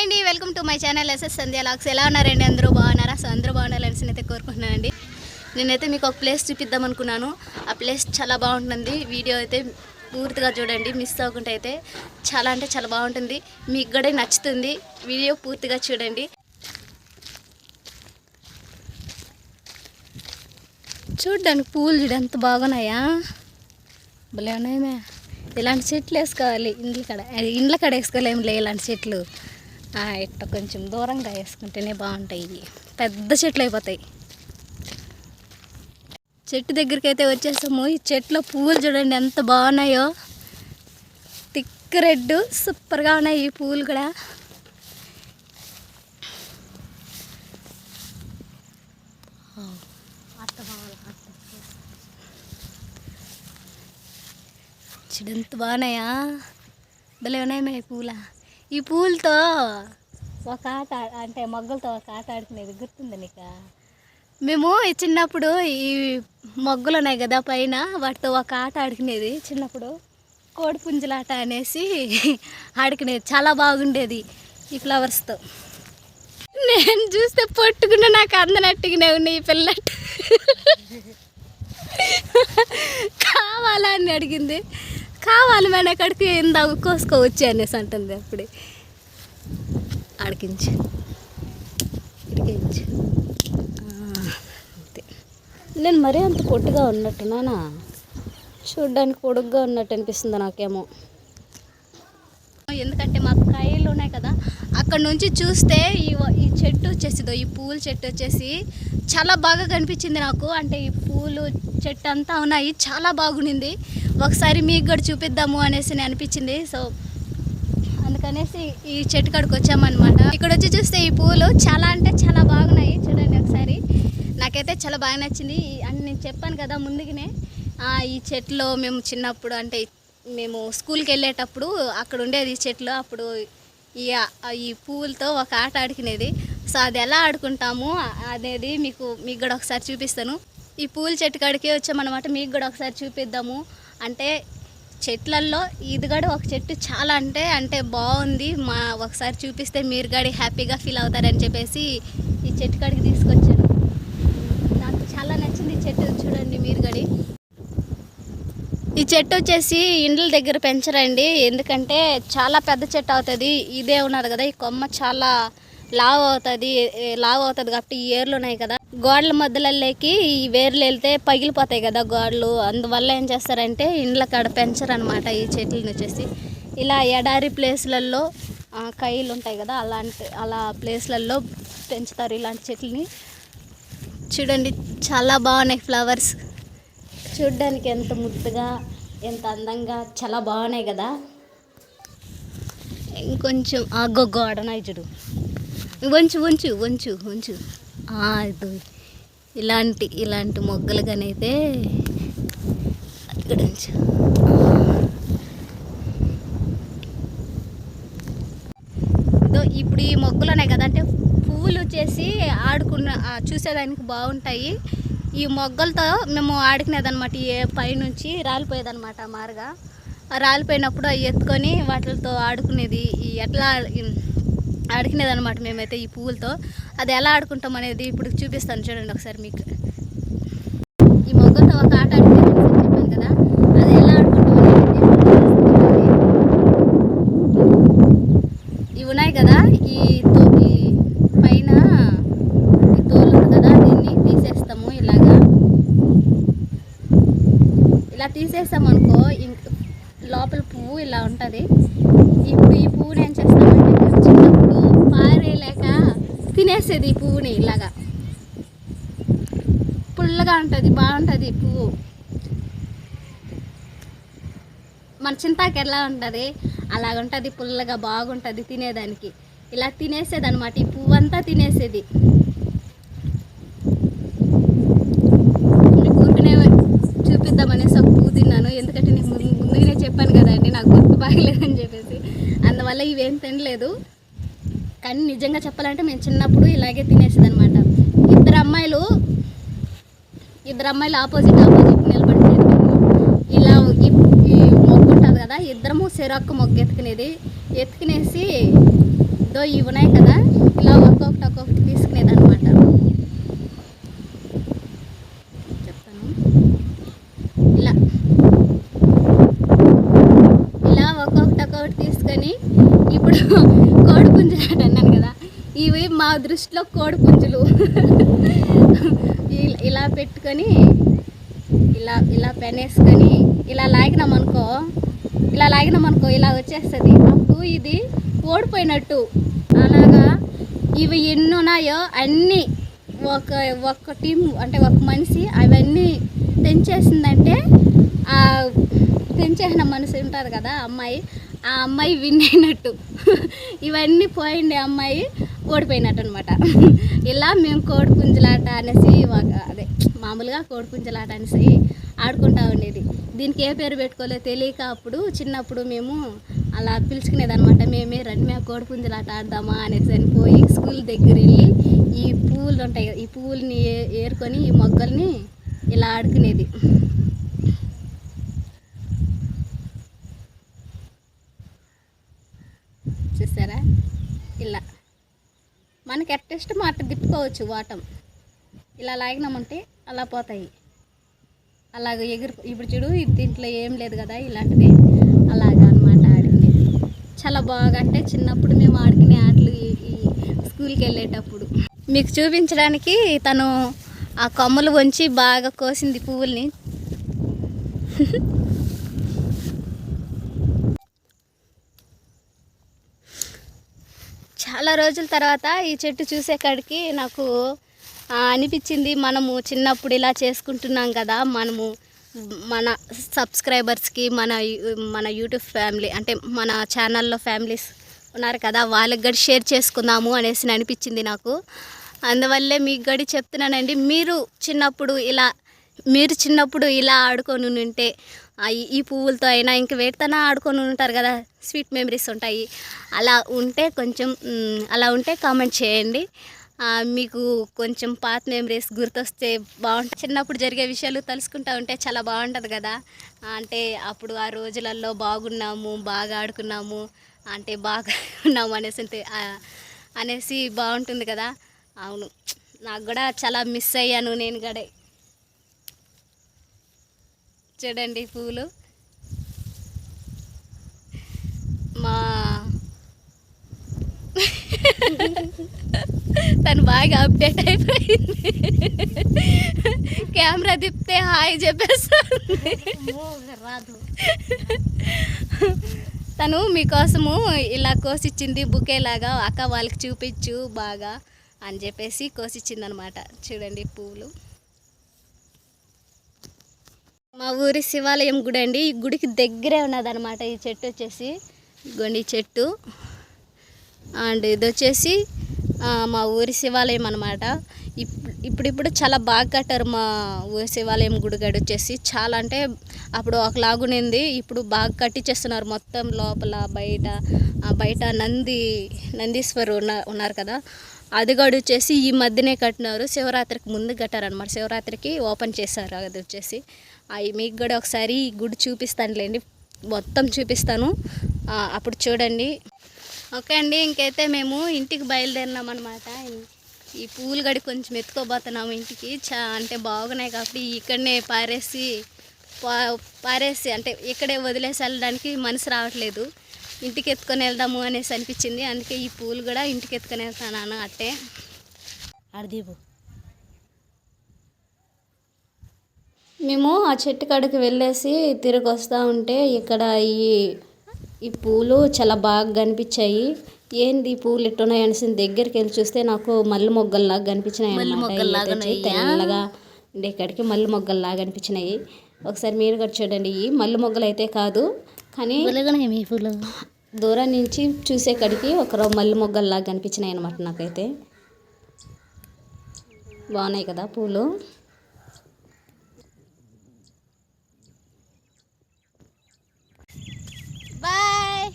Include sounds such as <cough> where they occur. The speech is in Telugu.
హాయ్ అండి welcome to my channel SS Sandhya lakhs. ఎలా ఉన్నారండి అందరూ? బాగున్నారా? సో అందరూ బాగున్నారని అయితే కోరుకుంటున్నానండి. నేనైతే మీకు ఒక ప్లేస్ చూపిద్దాం అనుకున్నాను. ఆ ప్లేస్ చాలా బాగుంటుంది. వీడియో అయితే పూర్తిగా చూడండి మిస్ అవ్వకుండా అయితే చాలా అంటే చాలా బాగుంటుంది. మీకు కూడా నచ్చుతుంది. వీడియో పూర్తిగా చూడండి. చూడ్డానికి పూలు చూడు ఎంత బాగున్నాయా? భలే ఉన్నాయమే ఇలాంటి చెట్లు వేసుకోవాలి. ఇండ్ల కాడ ఇండ్ల కాడ వేసుకోలేములే ఇలాంటి చెట్లు. ఆ, ఇట్ట కొంచెం దూరంగా వేసుకుంటేనే బాగుంటాయి ఇవి. పెద్ద చెట్లు అయిపోతాయి. చెట్టు దగ్గరికి అయితే వచ్చేసాము. ఈ చెట్లో పువ్వులు చూడండి ఎంత బాగున్నాయో. థిక్ రెడ్ సూపర్గా ఉన్నాయి ఈ పువ్వులు కూడా. చెడు ఎంత బాగున్నాయా? భలే ఉన్నాయి ఈ పూలా. ఈ పూలతో ఒక ఆట అంటే మొగ్గలతో ఒక ఆట ఆడుకునేది గుర్తుంది నీకు? మేము చిన్నప్పుడు ఈ మొగ్గులు ఉన్నాయి కదా పైన వాటితో ఒక ఆట ఆడుకునేది. చిన్నప్పుడు కోడి పుంజలాట అనేసి ఆడుకునేది. చాలా బాగుండేది ఈ ఫ్లవర్స్తో. నేను చూస్తే పట్టుకున్న నాకు అందనట్టుగానే ఉన్నాయి ఈ పిల్లట్టు కావాలా అని అడిగింది. కావాలి మన అక్కడికి ఇందాక కోసుకోవచ్చు అనేసి అంటుంది అప్పుడే. ఆడికించు. ఇడికించు. అంతే. నేను మరీ అంత పొట్టుగా ఉన్నట్టున్నానా చూడ్డానికి పొడుగ్గా ఉన్నట్టు అనిపిస్తుంది నాకేమో ఎందుకంటే మాకు కాయలు ఉన్నాయి కదా అక్కడ నుంచి చూస్తే ఈ ఈ చెట్టు వచ్చేసిదో ఈ పూల చెట్టు వచ్చేసి చాలా బాగా కనిపించింది నాకు. అంటే ఈ పూలు చెట్టు అంతా ఉన్నాయి చాలా బాగుండింది. ఒకసారి మీకు కూడా చూపిద్దాము అనేసి అనిపించింది. సో అందుకనేసి ఈ చెట్టు కాడికి వచ్చామన్నమాట. ఇక్కడ వచ్చి చూస్తే ఈ పూలు చాలా అంటే చాలా బాగున్నాయి. చూడండి ఒకసారి. నాకైతే చాలా బాగా నచ్చింది. అని నేను చెప్పాను కదా ముందుగానే. ఈ చెట్లో మేము చిన్నప్పుడు అంటే మేము స్కూల్కి వెళ్ళేటప్పుడు అక్కడ ఉండేది ఈ చెట్లు అప్పుడు ఈ ఈ పువ్వులతో ఒక ఆట ఆడుకునేది. సో అది ఎలా ఆడుకుంటాము అనేది మీకు మీకు కూడా ఒకసారి చూపిస్తాను. ఈ పూల చెట్టు కాడికే వచ్చామన్నమాట. మీకు కూడా ఒకసారి చూపిద్దాము. అంటే చెట్లల్లో ఇది కూడా ఒక చెట్టు చాలా అంటే అంటే బాగుంది. మా ఒకసారి చూపిస్తే మీరు కూడా హ్యాపీగా ఫీల్ అవుతారని చెప్పేసి ఈ చెట్టు కాడికి తీసుకొచ్చాను. నాకు చాలా నచ్చింది ఈ చెట్టు చూడండి మీరు గడి ఈ చెట్టు వచ్చేసి ఇండ్ల దగ్గర పెంచరండి. ఎందుకంటే చాలా పెద్ద చెట్టు అవుతుంది. ఇదే ఉన్నది కదా ఈ కొమ్మ చాలా లావ్ అవుతుంది. లావ్ అవుతుంది కాబట్టి ఈ ఏర్లు ఉన్నాయి కదా. గోడల మధ్యలోకి ఈ వేర్లు వెళ్తే పగిలిపోతాయి కదా గోడలు. అందువల్ల ఏం చేస్తారంటే ఇండ్ల కాడ పెంచరనమాట ఈ చెట్లను వచ్చేసి. ఇలా ఎడారి ప్లేస్లలో ఆ, కైలు ఉంటాయి కదా అలాంటి అలా ప్లేస్లలో పెంచుతారు ఇలాంటి చెట్లని. చూడండి చాలా బాగున్నాయి ఫ్లవర్స్. చూడ్డానికి ఎంత ముద్దుగా ఎంత అందంగా చాలా బాగున్నాయి కదా. ఇంకొంచెం ఆ గొగ్గోడనాయి చూడు. వంచు వంచు వంచు వంచు. ఇది ఇలాంటి ఇలాంటి మొగ్గలు కనైతే ఇక్కడ ఇప్పుడు ఈ మొగ్గలు ఉన్నాయి కదా అంటే పువ్వులు వచ్చేసి ఆడుకున్న చూసేదానికి బాగుంటాయి. ఈ మొగ్గలతో మేము ఆడుకునేదనమాట ఈ పైనుంచి రాలిపోయేదనమాట మారుగా. రాలిపోయినప్పుడు అవి ఎత్తుకొని వాటితో ఆడుకునేది ఈ ఎట్లా ఆడుకునేదన్నమాట మేమైతే ఈ పువ్వులతో. అది ఎలా ఆడుకుంటాం అనేది ఇప్పుడు చూపిస్తాను చూడండి ఒకసారి మీకు. ఈ మొగ్గలతో ఒక ఆట ఆడుకునేది కదా అది ఎలా ఆడుకుంటాం అనేది ఇప్పుడు చూపిస్తాను. ఇవి ఉన్నాయి కదా ఈ తో ఈ పైన ఈ తోలు ఉంది కదా దీన్ని తీసేస్తాము ఇలాగా తీసేసామనుకో తీసేస్తాం అనుకో లోపల పువ్వు ఇలా ఉంటుంది. ఇప్పుడు ఈ పువ్వుని ఏం చేస్తామంటే చిన్నప్పుడు పారేయలేక తినేసేది ఈ పువ్వుని ఇలాగా. పుల్లగా ఉంటుంది బాగుంటుంది ఈ పువ్వు. మన చింతాకి ఎలా ఉంటుంది? అలాగుంటుంది పుల్లగా బాగుంటుంది తినేదానికి. ఇలా తినేసేది అనమాట ఈ పువ్వు అంతా తినేసేది మీకు ఊరికనే చూపిద్దామనేసి ఒక పువ్వు తిన్నాను ఎందుకంటే నేను ముందు- ముందుగానే చెప్పాను కదండి నాకు గుర్తు బాగలేదని చెప్పేసి ఏం ఇవేం తినలేదు. కానీ నిజంగా చెప్పాలంటే మేము చిన్నప్పుడు ఇలాగే తినేసేది అనమాట ఇద్దరు అమ్మాయిలు ఇద్దరు అమ్మాయిలు ఆపోజిట్ ఆపోజిట్ నిలబడితే ఇలా ఈ మొగ్గు ఉంటుంది కదా ఇద్దరము చెరొక్క మొగ్గు ఎత్తుకునేది. ఎత్తుకునేసి దో ఇవి ఉన్నాయి కదా ఇలా ఒక్కొక్కటి ఒక్కొక్కటి తీసుకునేది అనమాట చెప్తాను ఇలా ఇలా ఒక్కొక్కటి ఒక్కొక్కటి తీసుకొని ఇప్పుడు కోడి పుంజులు అన్నాను కదా. ఇవి మా దృష్టిలో కోడి పుంజులు ఇ- ఇలా పెట్టుకొని ఇలా ఇలా పెనేసుకొని ఇలా లాగినాం అనుకో ఇలా లాగినాం అనుకో ఇలా వచ్చేస్తుంది. అప్పుడు ఇది ఓడిపోయినట్టు. అలాగా ఇవి ఎన్ని ఉన్నాయో అన్నీ ఒక ఒక టీం అంటే ఒక మనిషి అవన్నీ తెంచేసిందంటే ఆ తెంచేసిన మనిషి ఉంటుంది కదా అమ్మాయి. ఆ అమ్మాయి విన్ అయినట్టు. ఇవన్నీ పోయిండే అమ్మాయి ఓడిపోయినట్టు అనమాట ఇలా మేము కోడిపుంజులాట అనేసి అదే మామూలుగా కోడిపుంజులాట అనేసి ఆడుకుంటా ఉండేది. దీనికి ఏ పేరు పెట్టుకోలేదు తెలియక అప్పుడు చిన్నప్పుడు మేము అలా పిలుచుకునేది అనమాట మేమే రండి మేము కోడి పుంజులాట ఆడదామా అనేసి అని పోయి స్కూల్ దగ్గర వెళ్ళి ఈ పువ్వులు ఉంటాయి కదా ఈ పువ్వుల్ని ఏ- ఏరుకొని ఈ మొగ్గల్ని ఇలా ఆడుకునేది చూసారా ఇలా మనకి ఎట్టేస్ట్ అట్ట తిప్పుకోవచ్చు వాటం. ఇలా లాగినామంటే అలా పోతాయి. అలాగ ఎగురు ఇప్పుడు చూడు దీంట్లో ఏం లేదు కదా ఇలాంటిది. అలాగా అనమాట ఆడుకునేది చాలా బాగా అంటే చిన్నప్పుడు మేము ఆడుకునే ఆటలు ఈ స్కూల్కి వెళ్ళేటప్పుడు. మీకు చూపించడానికి తను ఆ కొమ్మలు వంచి బాగా కోసింది పువ్వుల్ని. <laughs> చాలా రోజుల తర్వాత ఈ చెట్టు చూసే కాడికి నాకు అనిపించింది మనము చిన్నప్పుడు ఇలా చేసుకుంటున్నాం కదా మనము మన సబ్స్క్రైబర్స్కి మన మన యూట్యూబ్ ఫ్యామిలీ అంటే మన ఛానల్లో ఫ్యామిలీస్ ఉన్నారు కదా వాళ్ళకి గడి షేర్ చేసుకుందాము అనేసి అనిపించింది నాకు. అందువల్లే మీకు గడి చెప్తున్నానండి మీరు చిన్నప్పుడు ఇలా మీరు చిన్నప్పుడు ఇలా ఆడుకొని ఉంటే ఈ- పువ్వులతో అయినా ఇంక వేటితోనా ఆడుకొని ఉంటారు కదా స్వీట్ మెమరీస్ ఉంటాయి. అలా ఉంటే కొంచెం అలా ఉంటే కామెంట్ చేయండి. మీకు కొంచెం పాత మెమరీస్ గుర్తొస్తే బాగుంటుంది చిన్నప్పుడు జరిగే విషయాలు తలుసుకుంటా ఉంటే చాలా బాగుంటుంది కదా. అంటే అప్పుడు ఆ రోజులలో బాగున్నాము బాగా ఆడుకున్నాము అంటే బాగా <laughs> ఉన్నాము అనేసి ఉంటే, అనేసి బాగుంటుంది కదా. అవును. నాకు కూడా చాలా మిస్ అయ్యాను నేను కూడా చూడండి పూలు. మా తను బాగా అప్డేట్ అయిపోయింది. కెమెరా తిప్పితే హాయ్ చెప్పేస్తాను రాదు. తను మీకోసము ఇలా కోసిచ్చింది బుకే లాగా అక్క వాళ్ళకి చూపించు బాగా అని చెప్పేసి కోసిచ్చింది అనమాట చూడండి పువ్వులు మా ఊరి శివాలయం గుడి అండి. ఈ గుడికి దగ్గరే ఉన్నదన్నమాట. ఈ చెట్టు వచ్చేసి. గొండి చెట్టు. అండ్ ఇది వచ్చేసి మా ఊరి శివాలయం అనమాట ఇప్పుడిప్పుడు చాలా బాగా కట్టారు మా ఊరి శివాలయం గుడి గడి వచ్చేసి. చాలా అంటే అప్పుడు ఒకలాగునింది. ఇప్పుడు బాగా కట్టించేస్తున్నారు మొత్తం లోపల బయట బయట నంది నందీశ్వరు ఉన్న ఉన్నారు కదా. అది కూడా వచ్చేసి ఈ మధ్యనే కట్టినారు. శివరాత్రికి ముందు కట్టారనమాట శివరాత్రికి ఓపెన్ చేశారు అది వచ్చేసి. అవి మీకు కూడా ఒకసారి ఈ గుడి చూపిస్తానులేండి. మొత్తం చూపిస్తాను. అప్పుడు చూడండి. ఓకే అండి ఇంకైతే మేము ఇంటికి బయలుదేరినాం అనమాట ఈ పూలు గడి కొంచెం ఎత్తుకోబోతున్నాము ఇంటికి. చా అంటే బాగున్నాయి కాబట్టి ఇక్కడనే పారేసి పారేసి అంటే ఇక్కడే వదిలేసి వెళ్ళడానికి మనసు రావట్లేదు. ఇంటికి ఎత్తుకొని వెళ్దాము అనేసి అనిపించింది. అందుకే ఈ పూలు కూడా ఇంటికి ఎత్తుకొని వెళ్తాను అట్టే. అర్దీపు. మేము ఆ చెట్టు కాడికి వెళ్ళేసి తిరిగి వస్తూ ఉంటే ఇక్కడ ఈ ఈ పూలు చాలా బాగా కనిపించాయి. ఏంది ఈ పూలు ఇట్టున్నాయి అనేసి దగ్గరికి వెళ్ళి చూస్తే నాకు మల్లె మొగ్గల్లాగా కనిపించినాయి? తెల్లగా ఇక్కడికి మల్లె మొగ్గల్లాగా కనిపించినాయి. ఒకసారి మీరు కూడా చూడండి. ఈ మల్లె మొగ్గలు అయితే కాదు కానీ వెలుగునే మీ పూలు. దూరం నుంచి చూసేకడికి ఒక మల్లె మొగ్గల్లాగా కనిపించినాయి అనమాట నాకైతే. బాగున్నాయి కదా పూలు. బాయ్.